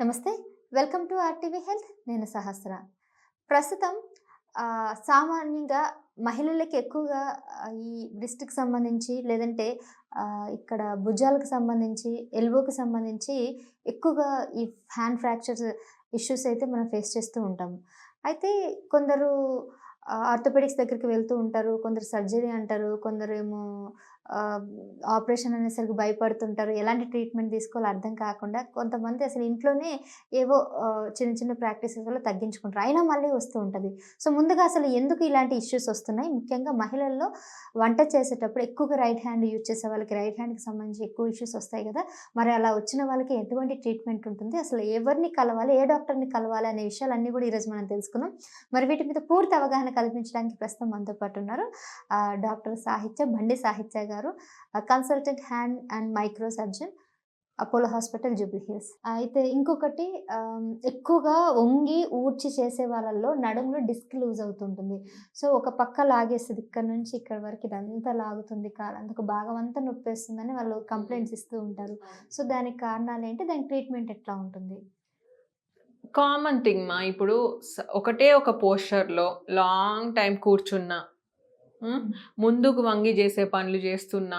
నమస్తే. Welcome to RTV health. నేను సహస్ర. ప్రస్తుతం సామాన్యంగా మహిళలకి ఎక్కువగా ఈ బ్రిస్ట్కి సంబంధించి లేదంటే ఇక్కడ భుజాలకు సంబంధించి ఎల్బోకి సంబంధించి ఎక్కువగా ఈ హ్యాండ్ ఫ్రాక్చర్స్ ఇష్యూస్ అయితే మనం ఫేస్ చేస్తూ ఉంటాము అయితే కొందరు ఆర్థోపెడిక్స్ దగ్గరికి వెళ్తూ ఉంటారు కొందరు సర్జరీ అంటారు కొందరు ఏమో ఆపరేషన్ అనేసరికి భయపడుతుంటారు. ఎలాంటి ట్రీట్మెంట్ తీసుకోవాలో అర్థం కాకుండా కొంతమంది అసలు ఇంట్లోనే ఏవో చిన్న చిన్న ప్రాక్టీసెస్ వల్ల తగ్గించుకుంటారు. అయినా మళ్ళీ వస్తూ ఉంటుంది. సో ముందుగా అసలు ఎందుకు ఇలాంటి ఇష్యూస్ వస్తున్నాయి? ముఖ్యంగా మహిళల్లో వంట చేసేటప్పుడు ఎక్కువగా రైట్ హ్యాండ్ యూజ్ చేసే వాళ్ళకి రైట్ హ్యాండ్కి సంబంధించి ఎక్కువ ఇష్యూస్ వస్తాయి కదా. మరి అలా వచ్చిన వాళ్ళకి ఎటువంటి ట్రీట్మెంట్ ఉంటుంది? అసలు ఎవరిని కలవాలి? ఏ డాక్టర్ని కలవాలి? అనే విషయాలన్నీ కూడా ఈరోజు మనం తెలుసుకుందాం. మరి వీటి మీద పూర్తి అవగాహన కల్పించడానికి ప్రస్తుతం మనతో పాటు ఉన్నారు. Doctor Sahitya Bandi Sahitya garu. Consultant hand and micro surgeon Apollo hospital Jubilee Hills అయితే ఇంకొకటి ఎక్కువగా వంగి ఊడ్చి చేసే వాళ్ళల్లో నడుములో డిస్క్ లూజ్ అవుతుంటుంది. సో ఒక పక్క లాగేస్తుంది ఇక్కడ నుంచి ఇక్కడ వరకు ఇదంతా లాగుతుంది అందుకు భాగం అంతా నొప్పేస్తుందని వాళ్ళు కంప్లైంట్స్ ఇస్తూ ఉంటారు. సో దానికి కారణాలు ఏంటి? దానికి ట్రీట్మెంట్ ఎట్లా ఉంటుంది? కామన్ థింగ్ మా ఇప్పుడు ఒకటే ఒక పోస్చర్లో లాంగ్ టైం కూర్చున్నా ముందుకు వంగి చేసే పనులు చేస్తున్నా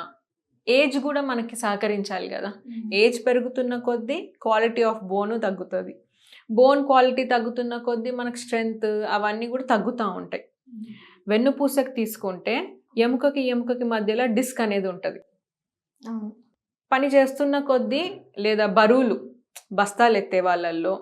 ఏజ్ కూడా మనకి సహకరించాలి కదా. ఏజ్ పెరుగుతున్న కొద్దీ క్వాలిటీ ఆఫ్ బోను తగ్గుతుంది. బోన్ క్వాలిటీ తగ్గుతున్న కొద్దీ మనకు స్ట్రెంగ్త్ అవన్నీ కూడా తగ్గుతూ ఉంటాయి. వెన్నుపూసకి తీసుకుంటే ఎముకకి ఎముకకి మధ్యలో డిస్క్ అనేది ఉంటుంది. పని చేస్తున్న కొద్దీ లేదా బరువులు బస్తాలు ఎత్తే వాళ్ళల్లో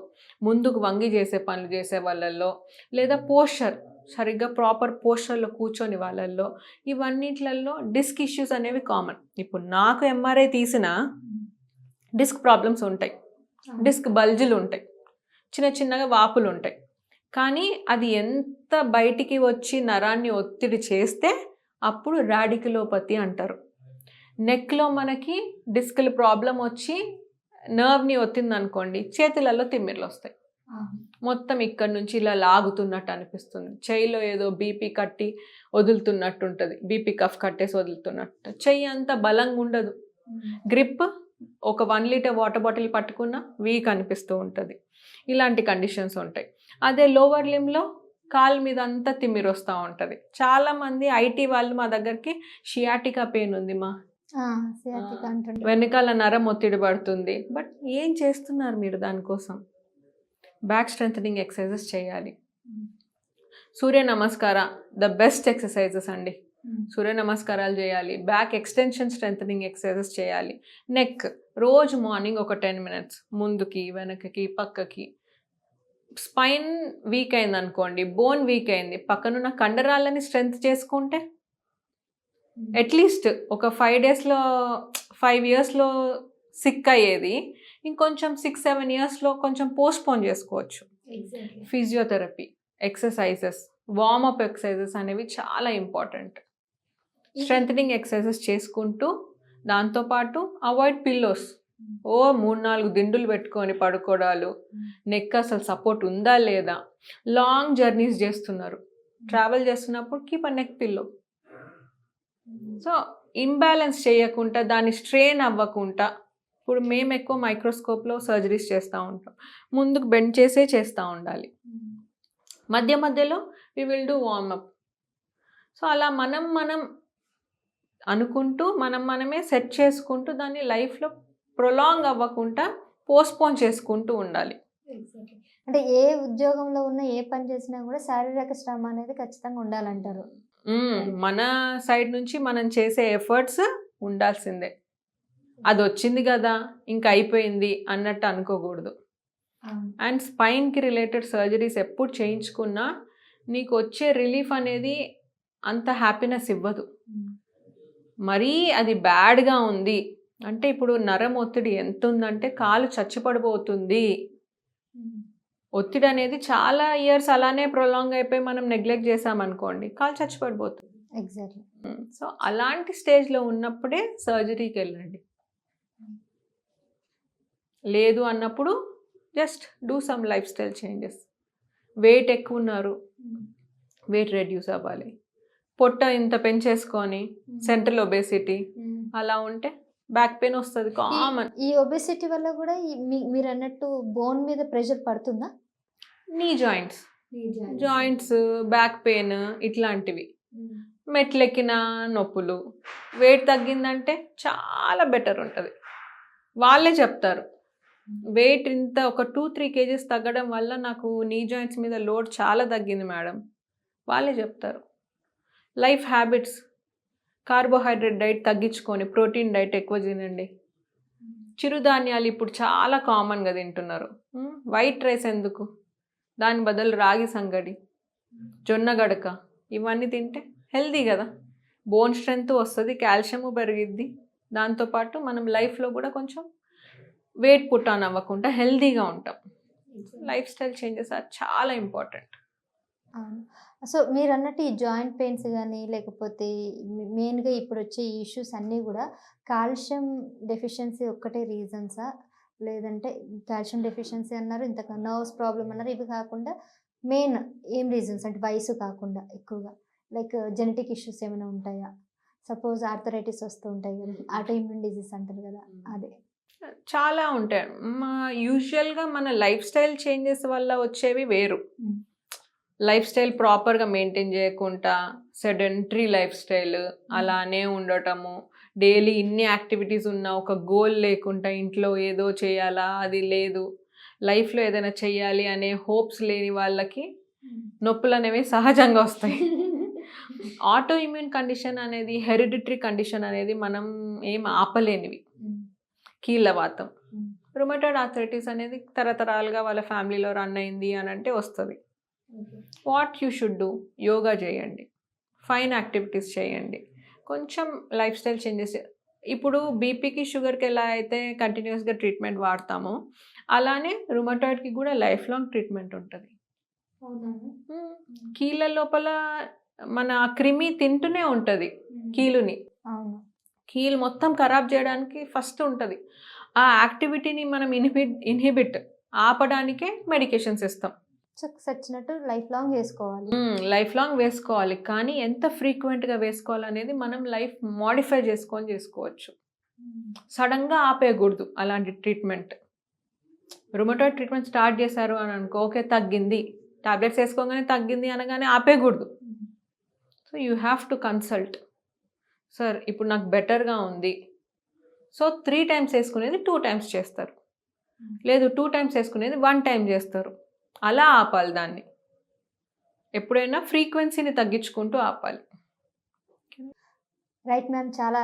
ముందుకు వంగి చేసే పనులు చేసే వాళ్ళల్లో లేదా పోస్చర్ సరిగ్గా ప్రాపర్ పోస్చర్లో కూర్చొని వాళ్ళల్లో ఇవన్నిట్లలో డిస్క్ ఇష్యూస్ అనేవి కామన్ ఇప్పుడు నాకు ఎంఆర్ఐ తీసిన డిస్క్ ప్రాబ్లమ్స్ ఉంటాయి. డిస్క్ బల్జులు ఉంటాయి. చిన్న చిన్నగా వాపులు ఉంటాయి. కానీ అది ఎంత బయటికి వచ్చి నరాన్ని ఒత్తిడి చేస్తే అప్పుడు రాడికులోపతి అంటారు. నెక్లో మనకి డిస్క్ల ప్రాబ్లం వచ్చి నర్వ్ని ఒత్తింది అనుకోండి చేతులలో తిమ్మిర్లు వస్తాయి. మొత్తం ఇక్కడ నుంచి ఇలా లాగుతున్నట్టు అనిపిస్తుంది. చెయ్యిలో ఏదో బీపీ కట్టి వదులుతున్నట్టు ఉంటుంది బీపీ కఫ్ కట్టేసి వదులుతున్నట్టు. చెయ్యి అంత బలంగా ఉండదు. గ్రిప్ ఒక వన్ లీటర్ వాటర్ బాటిల్ పట్టుకున్న వీక్ అనిపిస్తూ ఉంటుంది. ఇలాంటి కండిషన్స్ ఉంటాయి. అదే లోవర్ లిమ్లో కాలు మీద అంతా తిమ్మిరి వస్తూ ఉంటుంది. చాలామంది ఐటీ వాళ్ళు మా దగ్గరికి షియాటికా పెయిన్ ఉంది మా. వెనకాల నరం ఒత్తిడి పడుతుంది. బట్ ఏం చేస్తున్నారు మీరు దానికోసం? బ్యాక్ స్ట్రెంథనింగ్ ఎక్సర్సైజెస్ చేయాలి. Surya Namaskar the best exercises అండి. సూర్య నమస్కారాలు చేయాలి. బ్యాక్ ఎక్స్టెన్షన్ స్ట్రెంథనింగ్ ఎక్సర్సైజెస్ చేయాలి. నెక్ రోజు మార్నింగ్ ఒక టెన్ మినిట్స్ ముందుకి వెనకకి పక్కకి. స్పైన్ వీక్ అయింది అనుకోండి బోన్ వీక్ అయింది పక్కనున్న కండరాలని స్ట్రెంగ్త్ చేసుకుంటే? అట్లీస్ట్ ఒక ఫైవ్ డేస్లో ఫైవ్ ఇయర్స్లో సిక్ అయ్యేది. ఇంకొంచెం సిక్స్ సెవెన్ ఇయర్స్లో కొంచెం పోస్ట్పోన్ చేసుకోవచ్చు. ఫిజియోథెరపీ ఎక్సర్సైజెస్ వార్మప్ ఎక్సర్సైజెస్ అనేవి చాలా ఇంపార్టెంట్ స్ట్రెంథనింగ్ ఎక్సర్సైజెస్ చేసుకుంటూ దాంతోపాటు అవాయిడ్ పిల్లోస్ ఓ మూడు నాలుగు దిండులు పెట్టుకొని పడుకోవడాలు నెక్ అసలు సపోర్ట్ ఉందా లేదా? లాంగ్ జర్నీస్ చేస్తున్నారు. ట్రావెల్ చేస్తున్నప్పుడు keep a neck pillow so imbalance చేయకుండా దాన్ని స్ట్రెయిన్ అవ్వకుండా ఇప్పుడు మేము ఎక్కువ మైక్రోస్కోప్లో సర్జరీస్ చేస్తూ ఉంటాం. ముందుకు బెండ్ చేసే చేస్తూ ఉండాలి. మధ్య మధ్యలో we will do warm up so అలా మనం మనం అనుకుంటూ మనం మనమే సెట్ చేసుకుంటూ దాన్ని లైఫ్లో ప్రొలాంగ్ అవ్వకుండా పోస్ట్పోన్ చేసుకుంటూ ఉండాలి. అంటే ఏ ఉద్యోగంలో ఉన్న ఏ పని చేసినా కూడా శారీరక శ్రమ అనేది ఖచ్చితంగా ఉండాలంటారు. మన సైడ్ నుంచి మనం చేసే ఎఫర్ట్స్ ఉండాల్సిందే. అది వచ్చింది కదా ఇంకా అయిపోయింది అన్నట్టు అనుకోకూడదు. అండ్ స్పైన్కి రిలేటెడ్ సర్జరీస్ ఎప్పుడు చేయించుకున్నా నీకు వచ్చే రిలీఫ్ అనేది అంత హ్యాపీనెస్ ఇవ్వదు. మరీ అది బ్యాడ్గా ఉంది. అంటే ఇప్పుడు నరం ఒత్తిడి ఎంత ఉందంటే కాలు చచ్చిపడిపోతుంది. ఒత్తిడి అనేది చాలా ఇయర్స్ అలానే ప్రొలాంగ్ అయిపోయి మనం నెగ్లెక్ట్ చేసామనుకోండి కాలు చచ్చిపడిపోతుంది. ఎగ్జాక్ట్లీ. సో అలాంటి స్టేజ్లో ఉన్నప్పుడే సర్జరీకి వెళ్ళండి లేదు అన్నప్పుడు just do some lifestyle changes. Weight ఎక్కువ ఉన్నారు. వెయిట్ రెడ్యూస్ అవ్వాలి. పొట్ట ఇంత పెంచేసుకొని సెంట్రల్ ఒబేసిటీ అలా ఉంటే బ్యాక్ పెయిన్ వస్తుంది కామన్. ఈ ఒబెసిటీ వల్ల కూడా మీరు అన్నట్టు బోన్ మీద ప్రెషర్ పడుతుందా? Knee joints. Joints. Back pain ఇట్లాంటివి. మెట్లెక్కిన నొప్పులు. వెయిట్ తగ్గిందంటే చాలా బెటర్ ఉంటుంది. వాళ్ళే చెప్తారు. వెయిట్ ఇంత ఒక టూ త్రీ కేజీస్ తగ్గడం వల్ల నాకు నీ జాయింట్స్ మీద లోడ్ చాలా తగ్గింది మేడం. వాళ్ళే చెప్తారు. లైఫ్ హ్యాబిట్స్ కార్బోహైడ్రేట్ డైట్ తగ్గించుకొని ప్రోటీన్ డైట్ ఎక్కువ తినండి. చిరుధాన్యాలు ఇప్పుడు చాలా కామన్గా తింటున్నారు. వైట్ రైస్ ఎందుకు? దాని బదులు రాగి సంగడి జొన్న గడక ఇవన్నీ తింటే హెల్దీ కదా. బోన్ స్ట్రెంగ్త్ వస్తుంది కాల్షియము పెరిగిద్ది. దాంతోపాటు మనం లైఫ్లో కూడా కొంచెం వెయిట్ పుట్ ఆన్ అవ్వకుండా హెల్దీగా ఉంటాం. లైఫ్ స్టైల్ చేంజెస్ ఆర్ చాలా ఇంపార్టెంట్ అవును. సో మీరు అన్నట్టు ఈ జాయింట్ పెయిన్స్ కానీ లేకపోతే మెయిన్గా ఇప్పుడు వచ్చే ఇష్యూస్ అన్నీ కూడా కాల్షియం డెఫిషియన్సీ ఒక్కటే రీజన్సా లేదంటే కాల్షియం డెఫిషియన్సీ అన్నారు ఇంతకు నర్వ్స్ ప్రాబ్లమ్ అన్నారు ఇవి కాకుండా మెయిన్ ఏం రీజన్స్ అంటే వయసు కాకుండా ఎక్కువగా. లైక్ జెనెటిక్ ఇష్యూస్ ఏమైనా ఉంటాయా? సపోజ్ ఆర్థరైటిస్ వస్తూ ఉంటాయి కదా ఆటో ఇమ్యూన్ డిజీస్ అంటారు కదా అదే. చాలా ఉంటాయి. మా యూజువల్గా మన లైఫ్ స్టైల్ చేంజెస్ వల్ల వచ్చేవి వేరు. లైఫ్ స్టైల్ ప్రాపర్గా మెయింటైన్ చేయకుండా సెడెంటరీ లైఫ్ స్టైల్ అలానే ఉండటము డైలీ ఇన్ని యాక్టివిటీస్ ఉన్న ఒక గోల్ లేకుండా ఇంట్లో ఏదో చేయాలా అది లేదు లైఫ్లో ఏదైనా చెయ్యాలి అనే హోప్స్ లేని వాళ్ళకి నొప్పులు అనేవి సహజంగా వస్తాయి. ఆటో ఇమ్యూన్ కండిషన్ అనేది హెరిడిటరీ కండిషన్ అనేది మనం ఏం ఆపలేనివి. కీళ్ళవాతం. Mm. రుమటైడ్ ఆథరైటిస్ అనేది తరతరాలుగా వాళ్ళ ఫ్యామిలీలో రన్ అయింది అని అంటే వస్తుంది. What you should do yoga చేయండి. ఫైన్ యాక్టివిటీస్ చేయండి. కొంచెం లైఫ్ స్టైల్ చేంజెస్ ఇప్పుడు బీపీకి షుగర్కి ఎలా అయితే కంటిన్యూస్గా ట్రీట్మెంట్ వాడతామో అలానే రుమటాయిడ్కి కూడా లైఫ్ లాంగ్ ట్రీట్మెంట్ ఉంటుంది. కీళ్ళ లోపల మన క్రిమి తింటూనే ఉంటుంది. కీలుని. కీలు మొత్తం ఖరాబ్ చేయడానికి ఫస్ట్ ఉంటుంది. ఆ యాక్టివిటీని మనం ఇన్హిబిట్ ఇన్హిబిట్ ఆపడానికే మెడికేషన్స్ ఇస్తాం. చచ్చినట్టు లైఫ్ లాంగ్ చేసుకోవాలి లైఫ్ లాంగ్ వేసుకోవాలి. కానీ ఎంత ఫ్రీక్వెంట్గా వేసుకోవాలనేది మనం లైఫ్ మోడిఫై చేసుకొని చేసుకోవచ్చు. సడన్గా ఆపేయకూడదు అలాంటి ట్రీట్మెంట్. రుమటాయిడ్ ట్రీట్మెంట్ స్టార్ట్ చేశారు అని అనుకో ఓకే తగ్గింది. టాబ్లెట్స్ వేసుకోగానే తగ్గింది అనగానే ఆపేయకూడదు. So you have to consult. Sir ఇప్పుడు నాకు బెటర్గా ఉంది. సో త్రీ టైమ్స్ వేసుకునేది టూ టైమ్స్ చేస్తారు. లేదు టూ టైమ్స్ వేసుకునేది వన్ టైం చేస్తారు. అలా ఆపాలి దాన్ని. ఎప్పుడైనా ఫ్రీక్వెన్సీని తగ్గించుకుంటూ ఆపాలి. రైట్ మ్యామ్ చాలా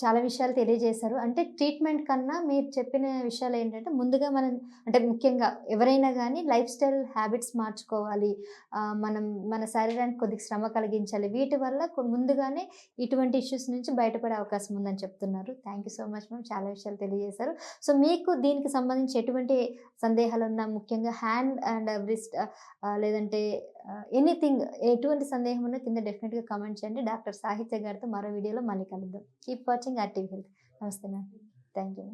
చాలా విషయాలు తెలియజేశారు. అంటే ట్రీట్మెంట్ కన్నా మీరు చెప్పిన విషయాలు ఏంటంటే ముందుగా మనం అంటే ముఖ్యంగా ఎవరైనా కానీ లైఫ్ స్టైల్ హ్యాబిట్స్ మార్చుకోవాలి. మనం మన శరీరానికి కొద్దిగా శ్రమ కలిగించాలి. వీటి వల్ల ముందుగానే ఇటువంటి ఇష్యూస్ నుంచి బయటపడే అవకాశం ఉందని చెప్తున్నారు. Thank you so much ma'am చాలా విషయాలు తెలియజేశారు. సో మీకు దీనికి సంబంధించి ఎటువంటి సందేహాలు ఉన్నా ముఖ్యంగా హ్యాండ్ అండ్ బ్రిస్ట్ లేదంటే ఎనీథింగ్ ఎటువంటి సందేహం ఉన్నా కింద డెఫినెట్గా కామెంట్ చేయండి. డాక్టర్ సాహిత్య గారితో మరో వీడియోలో మళ్ళీ కలుద్దాం. కీప్ వాచింగ్ యాక్టివ్ హెల్త్ నమస్తే మ్యామ్. Thank you